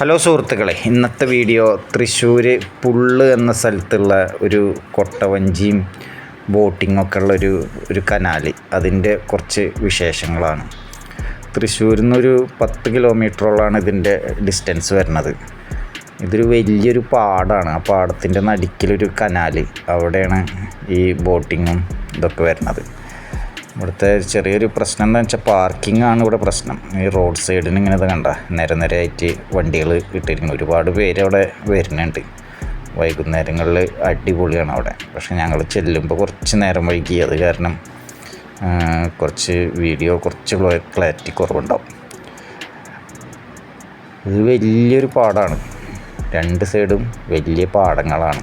Hello സുഹൃത്തുക്കളെ ഇന്നത്തെ video Thrissur പുള്ള് എന്ന സ്ഥലത്തുള്ള ഒരു കൊട്ടവഞ്ചിയും ബോട്ടിങ്ങൊക്കെ ഉള്ള ഒരു ഒരു കനാല്. അതിന്റെ കുറച്ച് വിശേഷങ്ങളാണ്. തൃശ്ശൂരിൽ നിന്നൊരു പത്ത് കിലോമീറ്ററോളാണ് ഇതിന്റെ ഡിസ്റ്റൻസ് വരുന്നത്. ഇതൊരു വലിയൊരു പാടാണ്. ആ പാടത്തിന്റെ നടുക്കിലൊരു കനാല്. അവിടെയാണ് ഈ ബോട്ടിങ്ങും ഇതൊക്കെ വരുന്നത്. ഇവിടുത്തെ ചെറിയൊരു പ്രശ്നം എന്താ വെച്ചാൽ പാർക്കിംഗ് ആണ് ഇവിടെ പ്രശ്നം. ഈ റോഡ് സൈഡിന് ഇങ്ങനെ ഇത് കണ്ട. നിര നേരമായിട്ട് വണ്ടികൾ ഇട്ടിരിക്കുന്നു. ഒരുപാട് പേര് അവിടെ വരുന്നുണ്ട്. വൈകുന്നേരങ്ങളിൽ അടിപൊളിയാണ് അവിടെ. പക്ഷേ ഞങ്ങൾ ചെല്ലുമ്പോൾ കുറച്ച് നേരം വൈകി. അത് കാരണം കുറച്ച് വീഡിയോ കുറച്ച് ക്ലാരിറ്റി കുറവുണ്ടാവും. ഇത് വലിയൊരു പാടാണ്. രണ്ട് സൈഡും വലിയ പാടങ്ങളാണ്.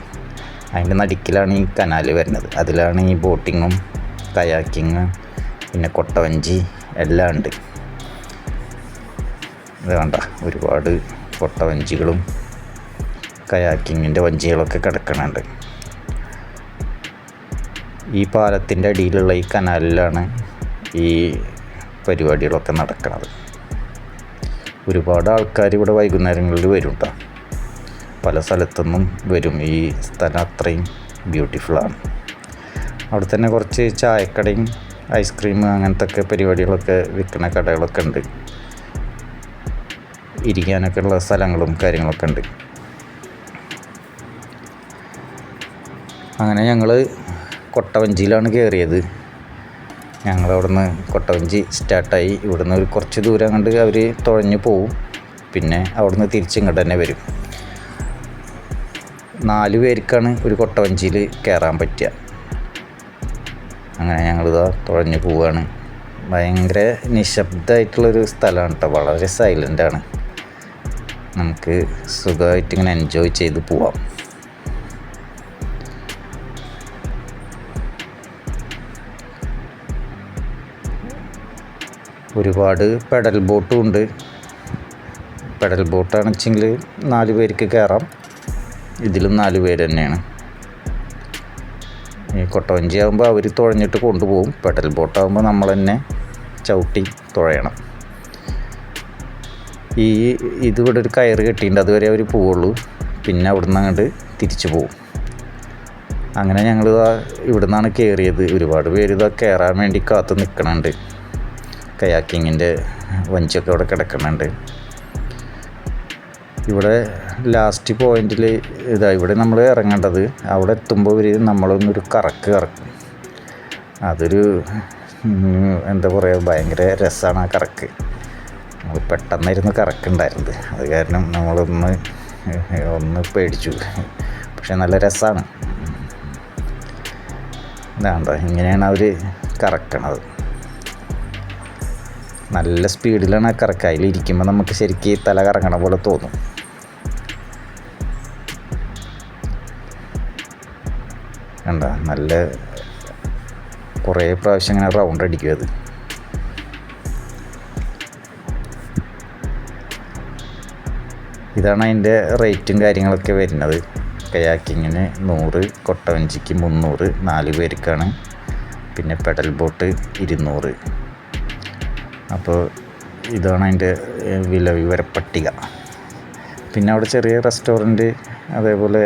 അതിന്റെ നടുക്കിലാണ് ഈ കനാൽ വരുന്നത്. അതിലാണ് ഈ ബോട്ടിങ്ങും കയാക്കിങ് പിന്നെ കൊട്ടവഞ്ചി എല്ലാം ഉണ്ട്. ഇത് വേണ്ട ഒരുപാട് കൊട്ടവഞ്ചികളും കയാക്കിങ്ങിന്റെ വഞ്ചികളൊക്കെ കിടക്കണുണ്ട്. ഈ പാലത്തിന്റെ അടിയിലുള്ള ഈ കനാലിലാണ് ഈ പരിപാടികളൊക്കെ നടക്കുന്നത് ഒരുപാട് ആൾക്കാർ ഇവിടെ വൈകുന്നേരങ്ങളിൽ വരും കേട്ടോ പല സ്ഥലത്തുനിന്നും വരും. ഈ സ്ഥലം അത്രയും ബ്യൂട്ടിഫുള്ളാണ് അവിടെ തന്നെ കുറച്ച് ചായക്കടയും ഐസ്ക്രീം അങ്ങനത്തെ പരിപാടികളൊക്കെ വിൽക്കുന്ന കടകളൊക്കെ ഉണ്ട്. ഇരിക്കാനൊക്കെ ഉള്ള സ്ഥലങ്ങളും കാര്യങ്ങളൊക്കെ ഉണ്ട്. അങ്ങനെ ഞങ്ങൾ കൊട്ടവഞ്ചിയിലാണ് കയറിയത് ഞങ്ങൾ അവിടുന്ന് കൊട്ടവഞ്ചി സ്റ്റാർട്ടായി. ഇവിടുന്ന് ഒരു കുറച്ച് ദൂരം കണ്ട് അവർ തുഴഞ്ഞു പോവും. പിന്നെ അവിടുന്ന് തിരിച്ചിങ്ങോട്ട് തന്നെ വരും. നാല് പേർക്കാണ് ഒരു കൊട്ടവഞ്ചിയിൽ കയറാൻ പറ്റുക. അങ്ങനെ ഞങ്ങൾ ഞങ്ങളിതാ തുഴഞ്ഞു പോവുകയാണ് ഭയങ്കര നിശബ്ദമായിട്ടുള്ളൊരു സ്ഥലമാണ് കേട്ടോ വളരെ സൈലന്റാണ് നമുക്ക് സുഖമായിട്ട് ഇങ്ങനെ എൻജോയ് ചെയ്ത് പോവാം. ഒരുപാട് പെഡൽ ബോട്ടും ഉണ്ട്. പെഡൽ ബോട്ടാണെന്ന് വെച്ചെങ്കിൽ നാല് പേർക്ക് കയറാം ഇതിലും നാല് പേര് തന്നെയാണ്. ഈ കൊട്ടവഞ്ചി ആകുമ്പോൾ അവർ തുഴഞ്ഞിട്ട് കൊണ്ടുപോകും. പെഡൽ ബോട്ടാകുമ്പോൾ നമ്മൾ തന്നെ ചവിട്ടി തുഴയണം. ഈ ഇതിവിടെ ഒരു കയറ് കെട്ടിയിട്ടുണ്ട് അതുവരെ അവർ പോവുള്ളൂ. പിന്നെ അവിടുന്ന് അങ്ങോട്ട് തിരിച്ചു പോകും അങ്ങനെ ഞങ്ങൾ ഇവിടെ നിന്നാണ് കയറിയത് ഒരുപാട് പേര് ഇതാ കയറാൻ വേണ്ടി കാത്ത് നിൽക്കണുണ്ട് കയാക്കിങ്ങിന്റെ വഞ്ചിയൊക്കെ അവിടെ കിടക്കുന്നുണ്ട് ഇവിടെ ലാസ്റ്റ് പോയിന്റിൽ ഇതാ ഇവിടെ നമ്മൾ ഇറങ്ങേണ്ടത്. അവിടെ എത്തുമ്പോൾ ഇവർ നമ്മളൊന്നൊരു കറക്ക് കറക്കും. അതൊരു എന്താ പറയുക ഭയങ്കര രസമാണ് ആ കറക്ക്. നമ്മൾ പെട്ടെന്നായിരുന്നു കറക്കുണ്ടായിരുന്നത്. അത് കാരണം നമ്മളൊന്ന് ഒന്ന് പേടിച്ചു. പക്ഷെ നല്ല രസമാണ് ഇതാണ്ടോ ഇങ്ങനെയാണ് അവർ കറക്കണത്. നല്ല സ്പീഡിലാണ് കറക്കുക അതിലിരിക്കുമ്പോൾ നമുക്ക് ശരിക്കും തല കറങ്ങണ പോലെ തോന്നും. കണ്ട നല്ല കുറേ പ്രാവശ്യം ഇങ്ങനെ റൗണ്ട് അടിക്കും അത്. ഇതാണ് അതിന്റെ റേറ്റും കാര്യങ്ങളൊക്കെ വരുന്നത്. കയാക്കിങ്ങിന് നൂറ് കൊട്ടവഞ്ചിക്ക് മുന്നൂറ് നാല് പേർക്കാണ്. പിന്നെ പെഡൽ ബോട്ട് ഇരുന്നൂറ്. അപ്പോൾ ഇതാണ് അതിന്റെ വില വിവര പട്ടിക പിന്നെ അവിടെ ചെറിയ റെസ്റ്റോറന്റ് അതേപോലെ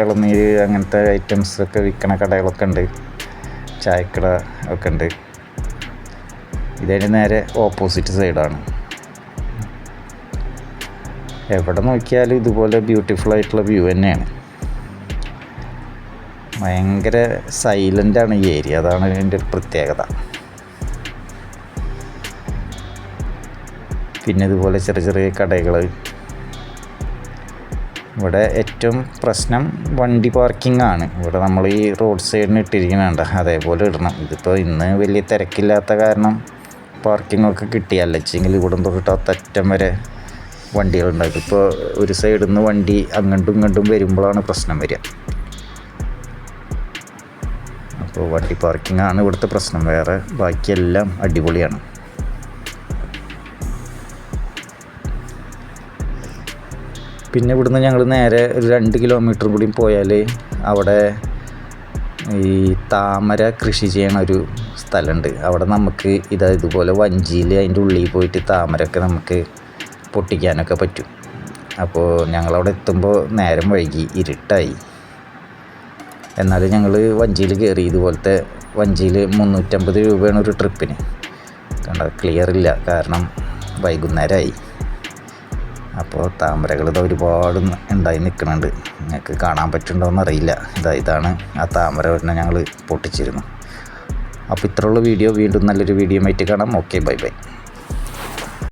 ഇളനീര് അങ്ങനത്തെ ഐറ്റംസ് ഒക്കെ വിൽക്കണ കടകളൊക്കെ ഉണ്ട്. ചായക്കട ഒക്കെ ഉണ്ട്. ഇതിന് നേരെ ഓപ്പോസിറ്റ് സൈഡാണ് എവിടെ നോക്കിയാലും ഇതുപോലെ ബ്യൂട്ടിഫുൾ ആയിട്ടുള്ള വ്യൂ തന്നെയാണ്. ഭയങ്കര സൈലന്റാണ് ഈ ഏരിയ അതാണ് ഇതിന്റെ ഒരു പ്രത്യേകത. പിന്നെ ഇതുപോലെ ചെറിയ ചെറിയ കടകൾ ഇവിടെ ഏറ്റവും പ്രശ്നം വണ്ടി പാർക്കിംഗ് ആണ്. ഇവിടെ നമ്മൾ ഈ റോഡ് സൈഡിന് ഇട്ടിരിക്കുന്നുണ്ട് അതേപോലെ ഇടണം. ഇതിപ്പോൾ ഇന്ന് വലിയ തിരക്കില്ലാത്ത കാരണം പാർക്കിങ്ങൊക്കെ കിട്ടിയല്ല. വെച്ചെങ്കിൽ ഇവിടെ തൊട്ട് അറ്റം വരെ വണ്ടികളുണ്ടാകും ഇപ്പോൾ ഒരു സൈഡിൽ നിന്ന് വണ്ടി അങ്ങോട്ടും ഇങ്ങോട്ടും വരുമ്പോഴാണ് പ്രശ്നം വരിക. അപ്പോൾ വണ്ടി പാർക്കിംഗ് ആണ് ഇവിടുത്തെ പ്രശ്നം. വേറെ ബാക്കിയെല്ലാം അടിപൊളിയാണ്. പിന്നെ ഇവിടുന്ന് ഞങ്ങൾ നേരെ ഒരു രണ്ട് കിലോമീറ്റർ കൂടി പോയാൽ അവിടെ ഈ താമര കൃഷി ചെയ്യണ ഒരു സ്ഥലമുണ്ട് അവിടെ നമുക്ക് ഇതാ ഇതുപോലെ വഞ്ചിയിൽ അതിന്റെ ഉള്ളിൽ പോയിട്ട് താമരയൊക്കെ നമുക്ക് പൊട്ടിക്കാനൊക്കെ പറ്റും. അപ്പോൾ ഞങ്ങളവിടെ എത്തുമ്പോൾ നേരം വൈകി ഇരുട്ടായി. എന്നാലും ഞങ്ങൾ വഞ്ചിയിൽ കയറി ഇതുപോലത്തെ വഞ്ചിയിൽ മുന്നൂറ്റമ്പത് രൂപയാണ് ഒരു ട്രിപ്പിന് കണ്ട ക്ലിയർ ഇല്ല. കാരണം വൈകുന്നേരമായി അപ്പോൾ താമരകൾ ഇത് ഒരുപാട് ഉണ്ടായി നിൽക്കുന്നുണ്ട്. നിങ്ങൾക്ക് കാണാൻ പറ്റുന്നുണ്ടോയെന്ന് അറിയില്ല. ഇതാ ഇതാണ് ആ താമര ഒരെണ്ണം ഞങ്ങൾ പൊട്ടിച്ചിരുന്നു. അപ്പോൾ ഇത്രയുള്ള വീഡിയോ. വീണ്ടും നല്ലൊരു വീഡിയോ ആയിട്ട് കാണാം. Okay bye bye.